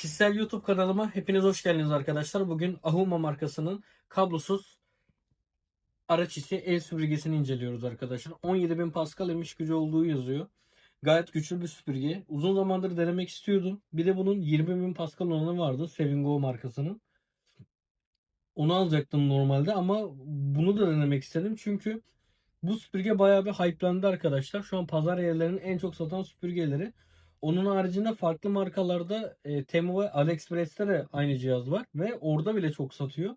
Kişisel YouTube kanalıma hepiniz hoş geldiniz arkadaşlar. Bugün Ahuma markasının kablosuz araç içi el süpürgesini inceliyoruz arkadaşlar. 17.000 Pascal emiş gücü olduğu yazıyor. Gayet güçlü bir süpürge. Uzun zamandır denemek istiyordum. Bir de bunun 20.000 Pascal olanı vardı. Sevingo markasının. Onu alacaktım normalde ama bunu da denemek istedim. Çünkü bu süpürge bayağı bir hype'landı arkadaşlar. Şu an pazar yerlerinin en çok satan süpürgeleri. Onun haricinde farklı markalarda e, Temu ve AliExpress'te de aynı cihaz var ve orada bile çok satıyor.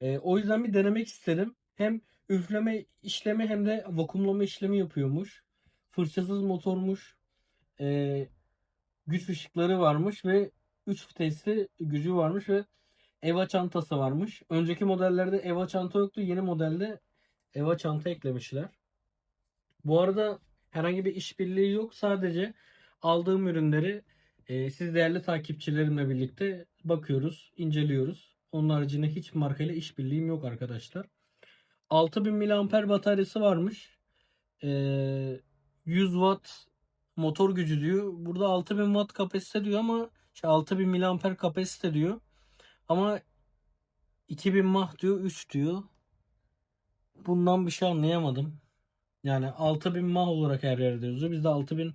E, o yüzden bir denemek istedim. Hem üfleme işlemi hem de vakumlama işlemi yapıyormuş. Fırçasız motormuş. E, güç ışıkları varmış ve 3 vitesli gücü varmış ve EVA çantası varmış. Önceki modellerde EVA çanta yoktu. Yeni modelde EVA çanta eklemişler. Bu arada herhangi bir işbirliği yok. Sadece aldığım ürünleri e, siz değerli takipçilerimle birlikte bakıyoruz, inceliyoruz. Onun haricinde hiç markayla işbirliğim yok arkadaşlar. 6000 mAh bataryası varmış. E, 100 watt motor gücü diyor. Burada 6000 watt kapasite diyor ama şey 6000 mAh kapasite diyor. Ama 2000 mah diyor 3 diyor. Bundan bir şey anlayamadım. Yani 6000 mah olarak her yerde yazıyor. Biz de 6000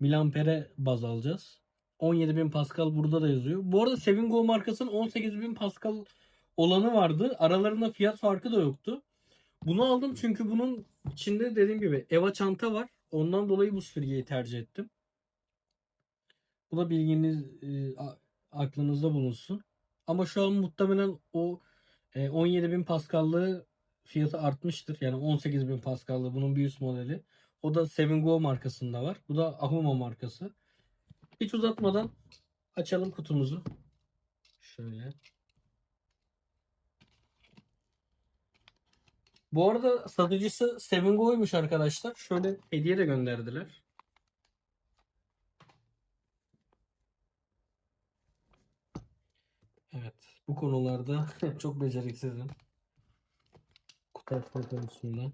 miliampere baz alacağız. 17.000 Pascal burada da yazıyor. Bu arada Sevingo markasının 18.000 Pascal olanı vardı. Aralarında fiyat farkı da yoktu. Bunu aldım çünkü bunun içinde dediğim gibi EVA çanta var. Ondan dolayı bu süpürgeyi tercih ettim. Bu da bilginiz e, aklınızda bulunsun. Ama şu an muhtemelen o e, 17.000 Pascal'lığı fiyatı artmıştır. Yani 18.000 Pascal'lı bunun bir üst modeli. O da Sevingo markasında var. Bu da Ahuma markası. Hiç uzatmadan açalım kutumuzu. Şöyle. Bu arada satıcısı Sevingo'ymuş arkadaşlar. Şöyle hediye de gönderdiler. Evet. Bu konularda çok beceriksizim. Kutu açma konusunda.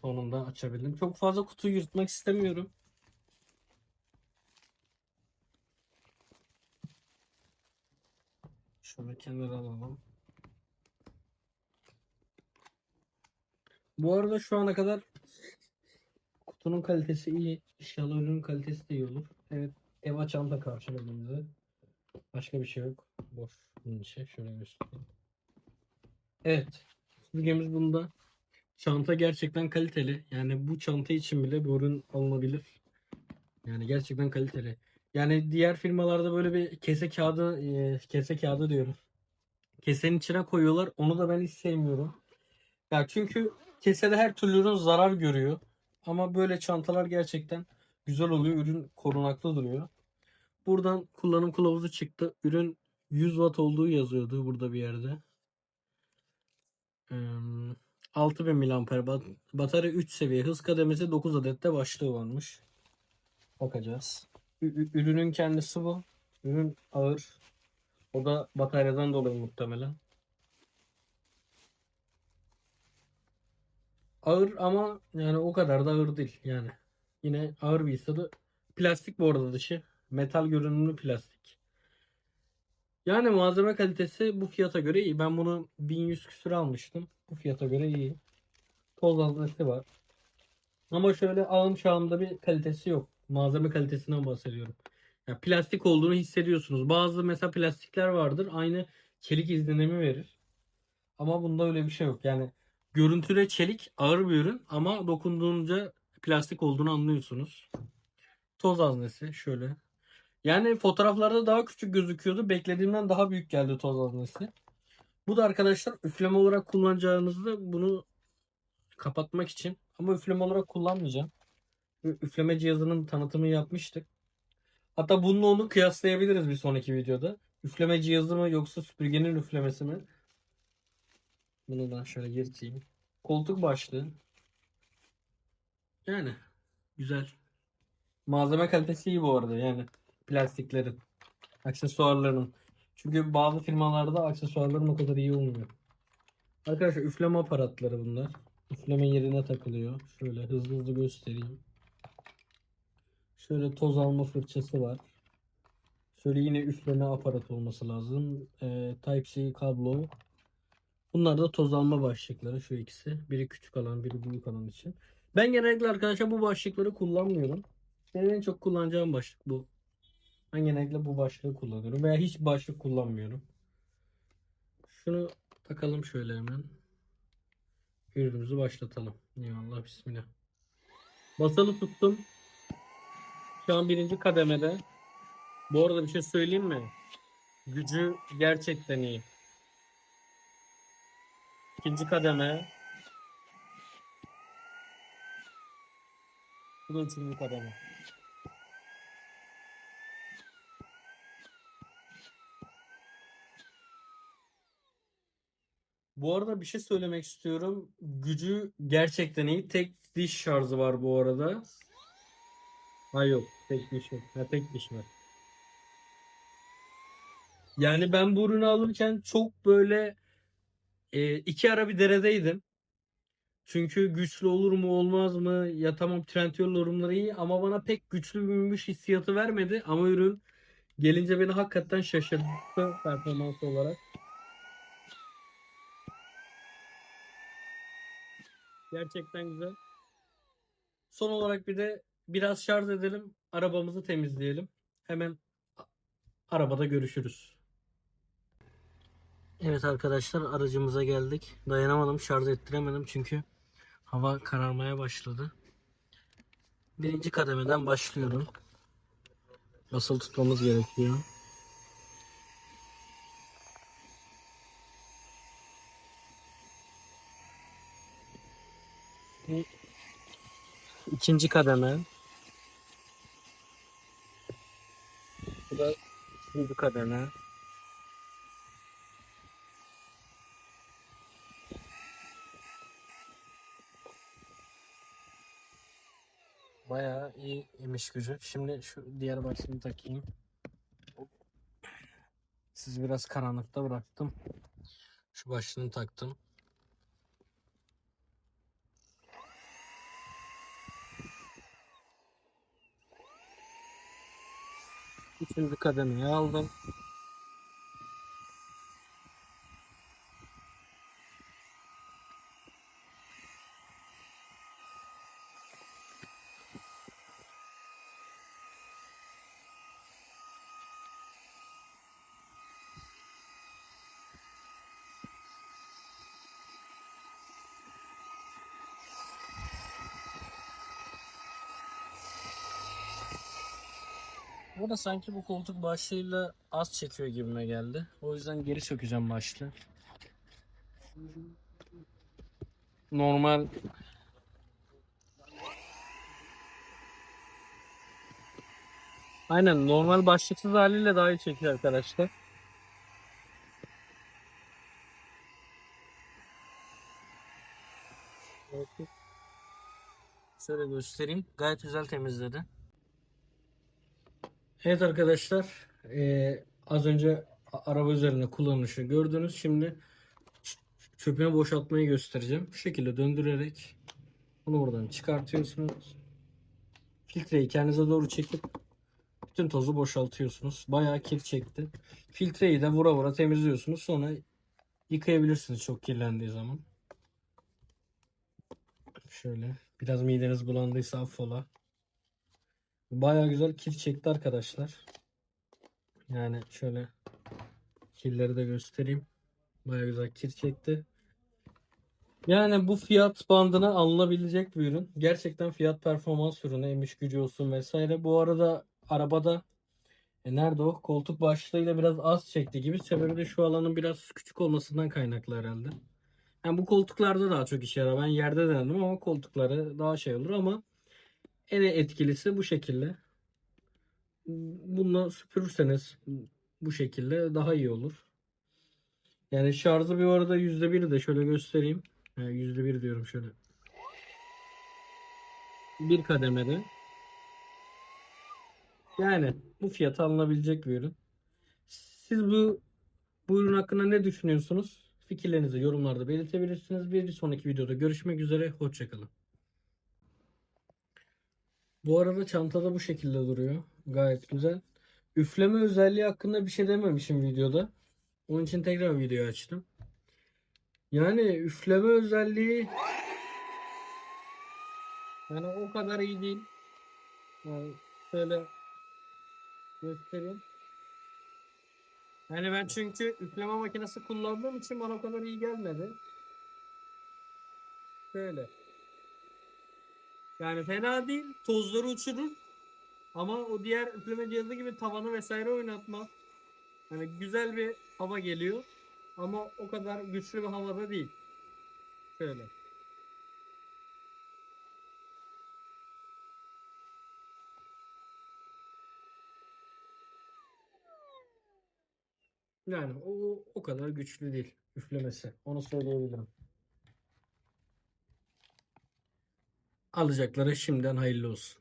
Sonunda açabildim. Çok fazla kutu yırtmak istemiyorum. Şöyle kenara alalım. Bu arada şu ana kadar kutunun kalitesi iyi. İnşallah ürünün kalitesi de iyi olur. Evet. Çanta karşıladı bize. Başka bir şey yok. Boş bunun içi. Şöyle göstereyim. Evet. Süpürgemiz bunda. Çanta gerçekten kaliteli. Yani bu çanta için bile bu ürün alınabilir. Yani gerçekten kaliteli. Yani diğer firmalarda böyle bir kese kağıdı, e, kese kağıdı diyorum. Kesenin içine koyuyorlar. Onu da ben hiç sevmiyorum. Ya çünkü kesede her türlü ürün zarar görüyor. Ama böyle çantalar gerçekten güzel oluyor. Ürün korunaklı duruyor. Buradan kullanım kılavuzu çıktı. Ürün 100 watt olduğu yazıyordu burada bir yerde. Ee, 6000 mAh bat batarya 3 seviye hız kademesi 9 adette başlığı varmış. Bakacağız. Ü- ürünün kendisi bu. Ürün ağır. O da bataryadan dolayı muhtemelen. Ağır ama yani o kadar da ağır değil yani. Yine ağır bir hissiyatı. Plastik bu arada dışı. Metal görünümlü plastik. Yani malzeme kalitesi bu fiyata göre iyi. Ben bunu 1100 küsür almıştım. Bu fiyata göre iyi. Toz haznesi var. Ama şöyle ağım şağımda bir kalitesi yok. Malzeme kalitesinden bahsediyorum. Ya plastik olduğunu hissediyorsunuz. Bazı mesela plastikler vardır. Aynı çelik izlenimi verir. Ama bunda öyle bir şey yok. Yani görüntüde çelik ağır bir ürün ama dokunduğunca plastik olduğunu anlıyorsunuz. Toz haznesi şöyle. Yani fotoğraflarda daha küçük gözüküyordu. Beklediğimden daha büyük geldi toz haznesi. Bu da arkadaşlar üfleme olarak kullanacağınızda bunu kapatmak için. Ama üfleme olarak kullanmayacağım. Üfleme cihazının tanıtımını yapmıştık. Hatta bununla onu kıyaslayabiliriz bir sonraki videoda. Üfleme cihazı mı yoksa süpürgenin üflemesi mi? Bunu da şöyle yırtayım. Koltuk başlığı. Yani güzel. Malzeme kalitesi iyi bu arada yani plastiklerin, aksesuarların. Çünkü bazı firmalarda aksesuarların o kadar iyi olmuyor. Arkadaşlar üfleme aparatları bunlar. Üfleme yerine takılıyor. Şöyle hızlı hızlı göstereyim. Şöyle toz alma fırçası var. Şöyle yine üfleme aparatı olması lazım. Ee, Type-C kablo. Bunlar da toz alma başlıkları şu ikisi. Biri küçük alan, biri büyük alan için. Ben genellikle arkadaşlar bu başlıkları kullanmıyorum. Benim en çok kullanacağım başlık bu. Ben genellikle bu başlığı kullanıyorum veya hiç başlık kullanmıyorum. Şunu takalım şöyle hemen. Ürünümüzü başlatalım. Ya Allah bismillah. Basalı tuttum. Şu an birinci kademede. Bu arada bir şey söyleyeyim mi? Gücü gerçekten iyi. İkinci kademe. Bu da üçüncü kademe. Bu arada bir şey söylemek istiyorum. Gücü gerçekten iyi. Tek diş şarjı var bu arada. Ha yok. Tek diş yok. Ha tek diş var. Yani ben bu ürünü alırken çok böyle e, iki ara bir deredeydim. Çünkü güçlü olur mu olmaz mı? Ya tamam Trendyol yorumları iyi ama bana pek güçlü bir gümüş hissiyatı vermedi. Ama ürün gelince beni hakikaten şaşırttı performans olarak. Gerçekten güzel. Son olarak bir de biraz şarj edelim. Arabamızı temizleyelim. Hemen arabada görüşürüz. Evet arkadaşlar aracımıza geldik. Dayanamadım şarj ettiremedim çünkü hava kararmaya başladı. Birinci kademeden başlıyorum. Basılı tutmamız gerekiyor. İkinci kademe. Bu da üçüncü kademe. Bayağı iyi imiş gücü. Şimdi şu diğer başlığını takayım. Sizi biraz karanlıkta bıraktım. Şu başlığını taktım. Üçüncü kademeyi aldım. Bu da sanki bu koltuk başlığıyla az çekiyor gibime geldi. O yüzden geri sökeceğim başlığı. Normal Aynen normal başlıksız haliyle daha iyi çekiyor arkadaşlar. Şöyle göstereyim. Gayet güzel temizledi. Evet arkadaşlar, eee, az önce araba üzerinde kullanışı gördünüz. Şimdi çöpünü boşaltmayı göstereceğim. Bu şekilde döndürerek bunu buradan çıkartıyorsunuz. Filtreyi kendinize doğru çekip bütün tozu boşaltıyorsunuz. Bayağı kir çekti. Filtreyi de vura vura temizliyorsunuz. Sonra yıkayabilirsiniz çok kirlendiği zaman. Şöyle biraz mideniz bulandıysa affola. Bayağı güzel kir çekti arkadaşlar. Yani şöyle kirleri de göstereyim. Bayağı güzel kir çekti. Yani bu fiyat bandına alınabilecek bir ürün. Gerçekten fiyat performans ürünü. Emiş gücü olsun vesaire. Bu arada arabada e nerede o? Koltuk başlığıyla biraz az çekti gibi. Sebebi de şu alanın biraz küçük olmasından kaynaklı herhalde. Yani bu koltuklarda daha çok işe yarar. Ben yerde denedim ama koltukları daha şey olur ama en etkilisi bu şekilde. Bununla süpürürseniz bu şekilde daha iyi olur. Yani şarjı bir arada %1 de şöyle göstereyim. Yani %1 diyorum şöyle. Bir kademede. Yani bu fiyata alınabilecek bir ürün. Siz bu Bu ürün hakkında ne düşünüyorsunuz? Fikirlerinizi yorumlarda belirtebilirsiniz. Bir sonraki videoda görüşmek üzere. Hoşçakalın. Bu arada çantada bu şekilde duruyor. Gayet güzel. Üfleme özelliği hakkında bir şey dememişim videoda. Onun için tekrar video açtım. Yani üfleme özelliği yani o kadar iyi değil. Yani şöyle göstereyim. Yani ben çünkü üfleme makinesi kullandığım için bana o kadar iyi gelmedi. Şöyle. Yani fena değil. Tozları uçurur. Ama o diğer üfleme cihazı gibi tavanı vesaire oynatmaz. Yani güzel bir hava geliyor. Ama o kadar güçlü bir havada değil. Şöyle. Yani o o kadar güçlü değil üflemesi. Onu söyleyebilirim. Alacaklara şimdiden hayırlı olsun.